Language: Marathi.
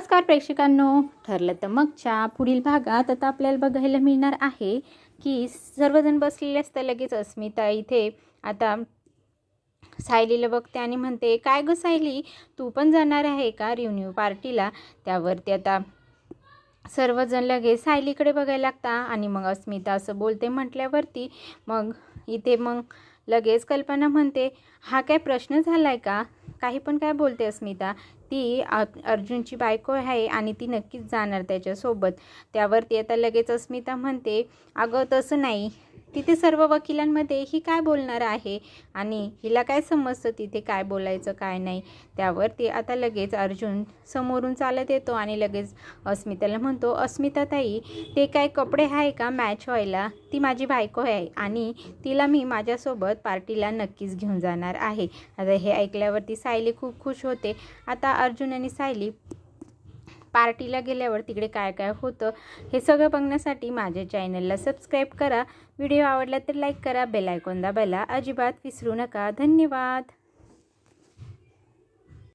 नमस्कार प्रेक्षकांनो. ठरलं तर मगच्या पुढील भागात आता आपल्याला बघायला मिळणार आहे की सर्वजण बसलेले असतं लगेच अस्मिता इथे. आता सायलीला बघते आणि म्हणते काय गं सायली? तू पण जाणार आहे का रिन्यू पार्टीला त्यावरती आता सर्वजण लगेच सायलीकडे बघायला लागता आणि मग अस्मिता असं बोलते म्हटल्यावरती मग इथे मग लगेच कल्पना म्हणते हा काय प्रश्न झाला आहे का? काही पण काय बोलते अस्मिता? ती अर्जुनची बायको आहे आणि ती नक्कीच जाणार त्याच्यासोबत. त्यावरती आता लगेच अस्मिता म्हणते अगं तसं नाही. तिथे सर्व वकिलांमध्ये ही काय बोलणार आहे? आणि हिला काय समजतं तिथे काय बोलायचं काय नाही? त्यावरती आता लगेच अर्जुन समोरून चालत येतो आणि लगेच अस्मिताला म्हणतो अस्मिता ताई ते काय कपडे आहे का मॅच व्हायला? ती माझी बायको आहे आणि तिला मी माझ्यासोबत पार्टीला नक्कीच घेऊन जाणार आहे. आता हे ऐकल्यावरती सायली खूप खुश होते. आता अर्जुन आणि सायली पार्टीला गेल्यावर तिकडे काय काय होतं हे सगळं बघण्यासाठी माझ्या चॅनलला सबस्क्राईब करा. व्हिडिओ आवडला तर लाईक करा बेल आयकॉन दाबायला अजिबात विसरू नका. धन्यवाद.